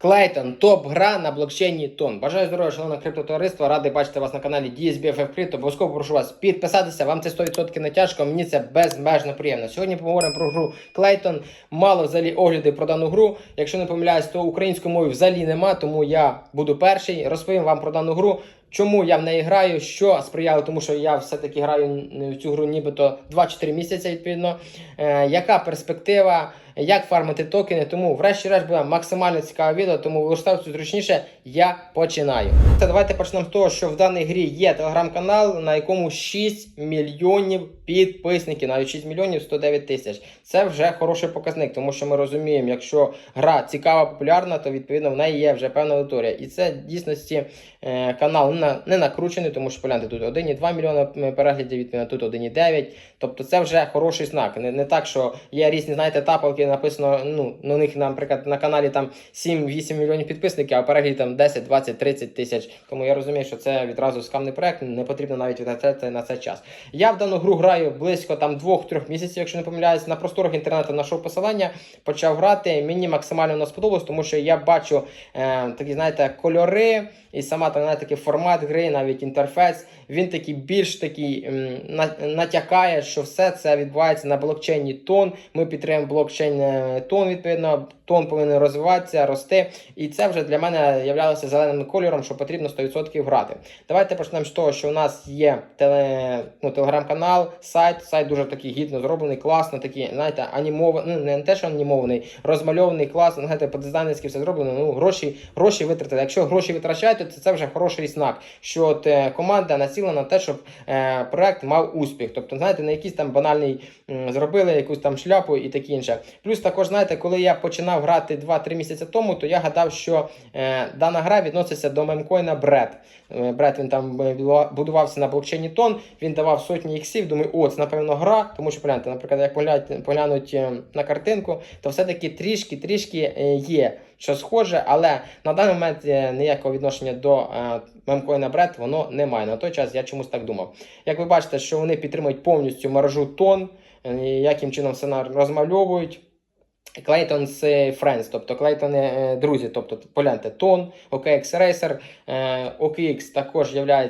Клейтон, топ-гра на блокчейні Тон. Бажаю здоров'я, шановне криптотовариство. Радий бачити вас на каналі DSBFF Crypto. Обов'язково прошу вас підписатися. Вам це 100% не тяжко. Мені це безмежно приємно. Сьогодні поговоримо про гру Клейтон. Мало взагалі огляди про дану гру. Якщо не помиляюсь, то української мови взагалі нема, тому я буду перший. Розповім вам про дану гру. Чому я в неї граю? Що сприяло, тому що я все-таки граю в цю гру нібито 2-4 місяці, відповідно. Е, яка перспектива, як фармити токени? Тому, врешті-решт, буде максимально цікаве відео, тому влаштовуйтесь зручніше. Я починаю. Та давайте почнемо з того, що в даній грі є телеграм-канал, на якому 6 мільйонів підписників, навіть 6 мільйонів 109 тисяч. Це вже хороший показник, тому що ми розуміємо, якщо гра цікава, популярна, то відповідно в неї є вже певна аудиторія. І це дійсності е, канал не накручений, тому що погляньте, тут 1,2 мільйона переглядів, відповідно, тут 1,9. Тобто це вже хороший знак. Не, не так, що є різні, знаєте, тапалки, написано, ну, на них, наприклад, на каналі там 7-8 мільйонів підписників, а переглядів там 10, 20, 30 тисяч. Тому я розумію, що це відразу скамний проект, не потрібно навіть витрачати на це час. Я в дану гру граю близько там 2-3 місяців, якщо не помиляюсь. На просторах інтернету знайшов посилання, почав грати. Мені максимально воно сподобалось, тому що я бачу е, такі, знаєте, кольори і сама там знаєте, такий формат гри, навіть інтерфейс. Він такий більш такий м, натякає, що все це відбувається на блокчейні тон. Ми підтримуємо блокчейн тон, відповідно, тон повинен розвиватися, рости. І це вже для мене являлося зеленим кольором, що потрібно 100% грати. Давайте почнемо з того, що у нас є теле, ну, телеграм-канал, сайт. Сайт дуже такий гідно зроблений, класно, такий, знаєте, анімований, ну не те, що анімований, розмальований, класно, знаєте, по-дизайнерськи все зроблено. Ну, гроші, гроші витратили. Якщо гроші витрачають, то це, це вже хороший знак, що от, е, команда націлена на те, щоб е, проект мав успіх. Тобто, знаєте, не якийсь там банальний м, зробили якусь там шляпу і таке інше. Плюс також, знаєте, коли я починав грати 2-3 місяці тому, то я гадав, що е, дана гра відноситься до мемкоїна Бред. Е, Бред він там е, будувався на блокчейні тон, він давав сотні іксів. Думаю, о, це напевно гра, тому що погляньте, наприклад, як поглянуть, поглянуть е, на картинку, то все-таки трішки-трішки є. Що схоже, але на даний момент ніякого відношення до е, мемкоїна Бред воно не має. На той час я чомусь так думав. Як ви бачите, що вони підтримують повністю мережу тон, е, яким чином все розмальовують. Clayton з Friends, тобто Clayton е, друзі, тобто погляньте, Тон, OKX Racer, е, OKX також є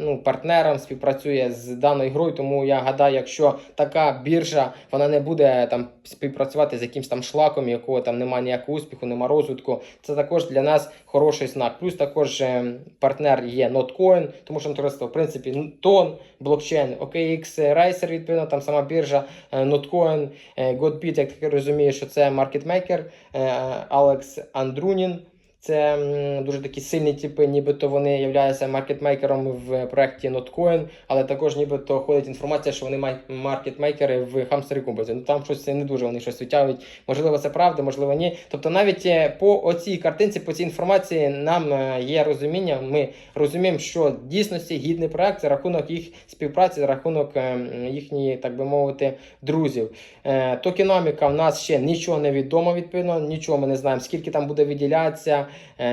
ну, партнером, співпрацює з даною грою, тому я гадаю, якщо така біржа, вона не буде там співпрацювати з якимсь там шлаком, якого там немає ніякого успіху, немає розвитку. Це також для нас хороший знак. Плюс також е, партнер є Notcoin, тому що товариство, в принципі, ну, Тон, блокчейн, OKX Racer, відповідно, там сама біржа, е, Notcoin, е, Godbit, як так розумію, що це маркетмейкер, е, Алекс Андрунін. Це дуже такі сильні типи, нібито вони являються маркетмейкером в проєкті Notcoin, але також нібито ходить інформація, що вони маркетмейкери в хамстері Кумбазі. Ну там щось не дуже вони щось витягують. Можливо, це правда, можливо, ні. Тобто, навіть е, по оцій картинці, по цій інформації, нам е, є розуміння. Ми розуміємо, що в дійсності гідний проект за рахунок їх співпраці, за рахунок е, їхньої, так би мовити, друзів. Токеноміка в нас ще нічого не відомо, відповідно, нічого ми не знаємо, скільки там буде виділятися,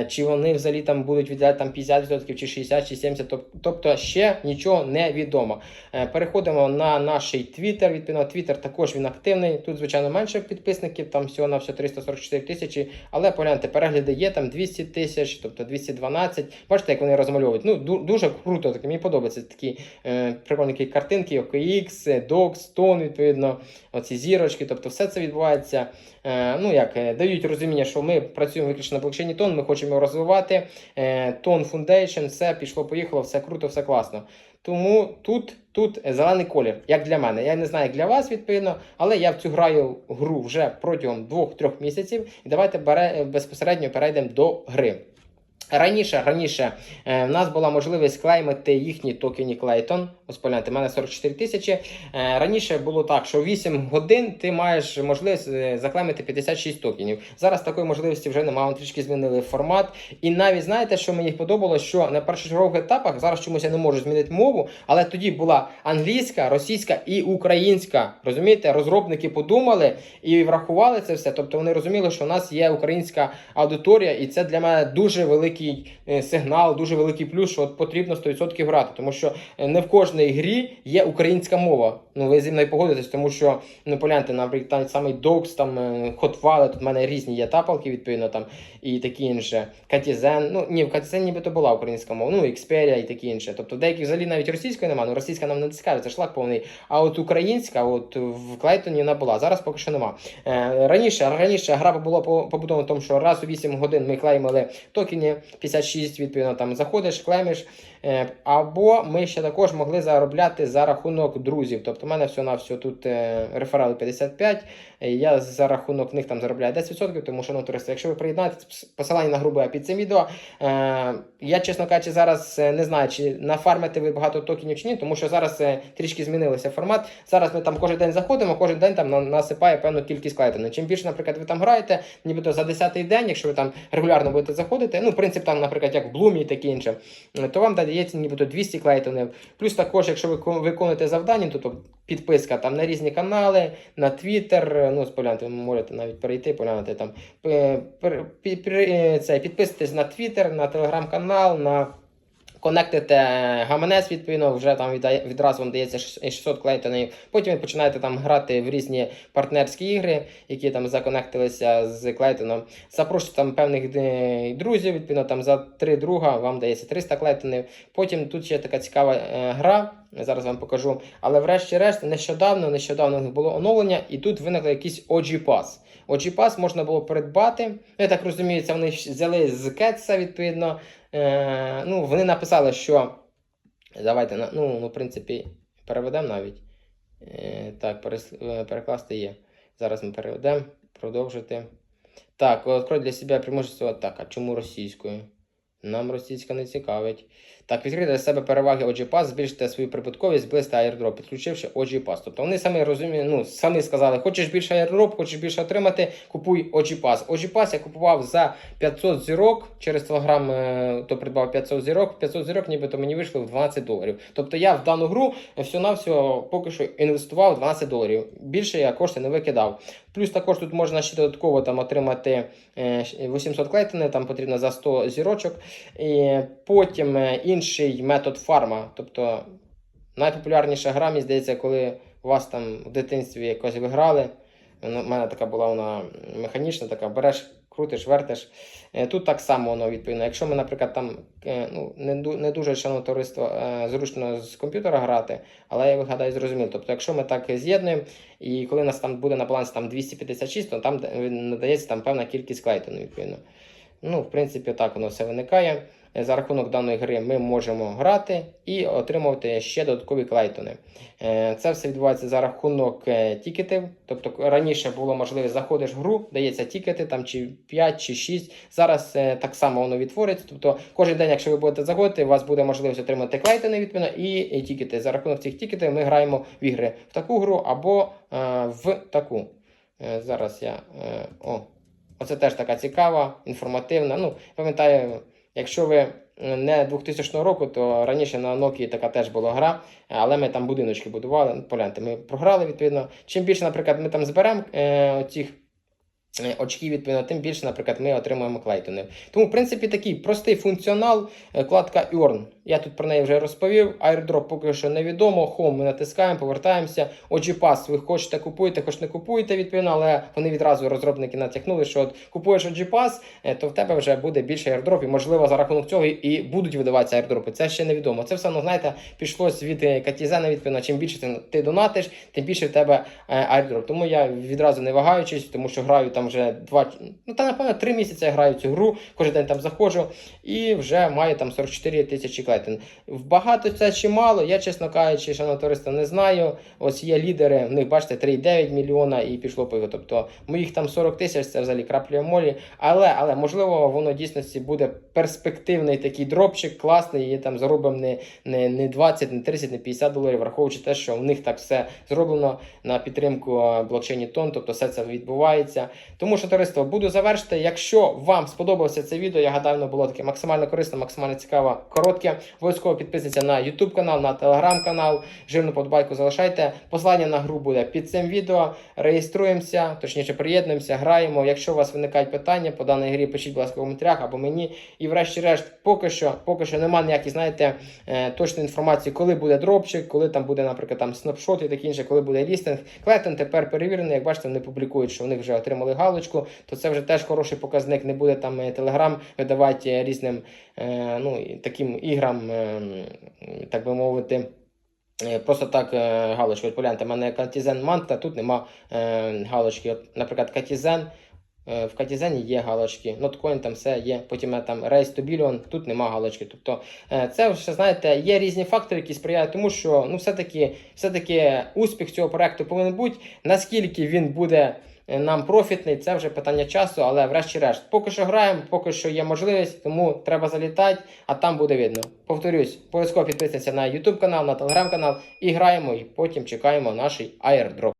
чи вони взагалі там будуть виділяти там 50%, чи 60, чи 70%, тобто ще нічого не відомо. Е, Переходимо на наш Twitter, відповідно, Twitter також він активний. Тут, звичайно, менше підписників, там всього на всього 344 тисячі, але погляньте, перегляди є там 200 тисяч, тобто 212. Бачите, як вони розмальовують. Ну, дуже круто, таке, мені подобаються такі е, прикольні картинки, OKX, DOX, Tone, відповідно, оці зірочки, тобто все це відбувається. Е, ну як е, дають розуміння, що ми працюємо виключно на блокчейні тон, ми хочемо його розвивати. Е, Тон Foundation, все пішло, поїхало, все круто, все класно. Тому тут, тут зелений колір, як для мене. Я не знаю, як для вас, відповідно, але я в цю граю гру вже протягом 2-3 місяців. І давайте бере, безпосередньо перейдемо до гри. Раніше, раніше е, в нас була можливість клеймити їхні токені Clayton. Ось погляньте, мене 44 тисячі. Е, раніше було так, що 8 годин ти маєш можливість е, заклеймити 56 токенів. Зараз такої можливості вже немає. Вони трішки змінили формат. І навіть знаєте, що мені подобалось, що на першочергових етапах зараз чомусь я не можу змінити мову, але тоді була англійська, російська і українська. Розумієте, розробники подумали і врахували це все. Тобто вони розуміли, що у нас є українська аудиторія, і це для мене дуже великий великий е, сигнал, дуже великий плюс, що от потрібно 100% грати, тому що е, не в кожній грі є українська мова. Ну ви зі мною погодитесь, тому що ну погляньте, наприклад, самий Dogs, там е, Hot Wallet, тут в мене різні є тапалки, відповідно там і такі інше. Катізен. Ну ні, в Катізен нібито була українська мова, ну Xperia і такі інше. Тобто деяких взагалі навіть російської немає, ну російська нам не цікавить, це шлак повний. А от українська, от в Клейтоні вона була. Зараз поки що нема. Е, раніше, раніше гра була по- побудована в тому, що раз у 8 годин ми клеймили токені 56, відповідно, там заходиш, клеймиш. Е, Або ми ще також могли заробляти за рахунок друзів. Тобто, в мене все на все тут е, реферали 55. е, Я за рахунок них там заробляю 10%, тому що ну, туристи, якщо ви приєднаєтесь, посилання на грубе під цим відео. Я, чесно кажучи, зараз не знаю, чи нафармите ви багато токенів чи ні, тому що зараз трішки змінився формат. Зараз ми там кожен день заходимо, кожен день там насипає певну кількість клейтону. Чим більше, наприклад, ви там граєте, нібито за 10-й день, якщо ви там регулярно будете заходити, ну, принцип там, наприклад, як в Блумі і таке інше, то вам дається нібито 200 клейтонів. Плюс також, якщо ви виконуєте завдання, то, то підписка там на різні канали, на Твіттер, ну, погляньте, ви можете навіть перейти, поглянути там. Це, підписуйтесь на Твіттер, на телеграм-канал, на конектите гаманець, відповідно, вже там відразу вам дається 600 клейтонів. Потім ви починаєте там грати в різні партнерські ігри, які там законектилися з клейтоном. Запрошуйте там певних е, друзів, відповідно, там за три друга вам дається 300 клейтонів. Потім тут ще така цікава е, гра. Зараз вам покажу. Але врешті-решт, нещодавно, нещодавно було оновлення, і тут виникли якийсь OG Pass. OG Pass можна було придбати. Я так розумію, це вони взяли з Кетса, відповідно. Е, ну, вони написали, що. Давайте, ну, ну, в принципі, переведемо навіть. Е, так, е, перекласти є. Зараз ми переведемо, продовжити. Так, открой для себе преимущество. Так, а чому російською? Нам російська не цікавить. Так, відкрити для себе переваги OG Pass, збільшити свою прибутковість, зблизьти airdrop, підключивши OG Pass. Тобто вони самі розуміють, ну, самі сказали, хочеш більше airdrop, хочеш більше отримати, купуй OG Pass. OG Pass я купував за 500 зірок, через е, то придбав 500 зірок, 500 зірок нібито мені вийшло в 12 доларів. Тобто я в дану гру всього-навсього поки що інвестував 12 доларів. Більше я кошти не викидав. Плюс також тут можна ще додатково там отримати е, 800 клейтини, там потрібно за 100 зірочок. І потім е, інший метод фарма. Тобто найпопулярніша гра, мені здається, коли у вас там в дитинстві якось виграли. У мене така була вона механічна, така береш, крутиш, вертиш. Е, Тут так само воно відповідно. Якщо ми, наприклад, там е, ну, не, дуже шановне товариство е, зручно з комп'ютера грати, але я вигадаю зрозуміло. Тобто, якщо ми так з'єднуємо, і коли у нас там буде на балансі там 256, то там надається там певна кількість клейтону, відповідно. Ну, в принципі, так воно все виникає. Е, За рахунок даної гри ми можемо грати і отримувати ще додаткові клейтони. Е, Це все відбувається за рахунок е, тікетів. Тобто раніше було можливість заходиш в гру, дається тікети там чи 5 чи 6. Зараз так само воно відтвориться. Тобто кожен день, якщо ви будете заходити, у вас буде можливість отримати клейтони відповідно і, тікети. За рахунок цих тікетів ми граємо в ігри в таку гру або в таку. Зараз я. О, Оце теж така цікава, інформативна. Ну, пам'ятаю, якщо ви е, не 2000 року, то раніше на Nokia така теж була гра, але ми там будиночки будували. Погляньте, ми програли відповідно. Чим більше, наприклад, ми там зберемо е, цих е, очків, відповідно, тим більше, наприклад, ми отримуємо клейтони. Тому, в принципі, такий простий функціонал, е, вкладка Earn. Я тут про неї вже розповів. Airdrop поки що невідомо. Home ми натискаємо, повертаємося. OG Pass ви хочете купуєте, хоч не купуєте, відповідно, але вони відразу розробники натякнули, що от купуєш OG Pass, е, то в тебе вже буде більше airdrop, і можливо за рахунок цього і будуть видаватися airdropи. Це ще невідомо. Це все, ну знаєте, пішлось від е, Катізена, відповідно, чим більше ти, ти донатиш, тим більше в тебе е, airdrop. Тому я відразу не вагаючись, тому що граю там вже два, ну та напевно три місяці я граю цю гру, кожен день там заходжу і вже маю там 44 тисячі клетин. В багато це чи мало, я, чесно кажучи, шановне товариство, не знаю. Ось є лідери, в них бачите 3,9 мільйона і пішло по його. Тобто моїх там 40 тисяч, це взагалі крапля молі. Але, але можливо, воно дійсності буде перспективний такий дропчик, класний, і там заробимо не, не, не 20, не 30, не 50 доларів, враховуючи те, що в них так все зроблено на підтримку блокчейні тон, тобто все це відбувається. Тому що товариство буду завершити. Якщо вам сподобалося це відео, я гадаю, воно було таке максимально корисне, максимально цікаве, коротке. Обов'язково підписуйтесь на YouTube канал, на Telegram канал. Жирну подбайку залишайте. Посилання на гру буде під цим відео. Реєструємося, точніше приєднуємося, граємо. Якщо у вас виникають питання по даній грі, пишіть, будь ласка, в коментарях або мені. І врешті-решт, поки що, поки що немає ніяких, знаєте, е, точної інформації, коли буде дропчик, коли там буде, наприклад, там снапшот і таке інше, коли буде лістинг. Клетен тепер перевірений, як бачите, вони публікують, що вони вже отримали галочку, то це вже теж хороший показник. Не буде там Телеграм видавати е, різним е, ну, таким іграм, е, так би мовити. е, Просто так е, галочку От погляньте, в мене Катізен Манта, тут нема е, галочки. От, наприклад, Катізен. е, В Катізені є галочки, Notcoin там все є. Потім е, там to Billion, тут нема галочки. Тобто е, це все знаєте, є різні фактори, які сприяють тому, що ну все-таки, все-таки успіх цього проекту повинен бути. Наскільки він буде е, нам профітний, це вже питання часу, але врешті-решт, поки що граємо, поки що є можливість, тому треба залітати, а там буде видно. Повторюсь, обов'язково підписуйтесь на YouTube канал, на Telegram канал і граємо, і потім чекаємо наш airdrop.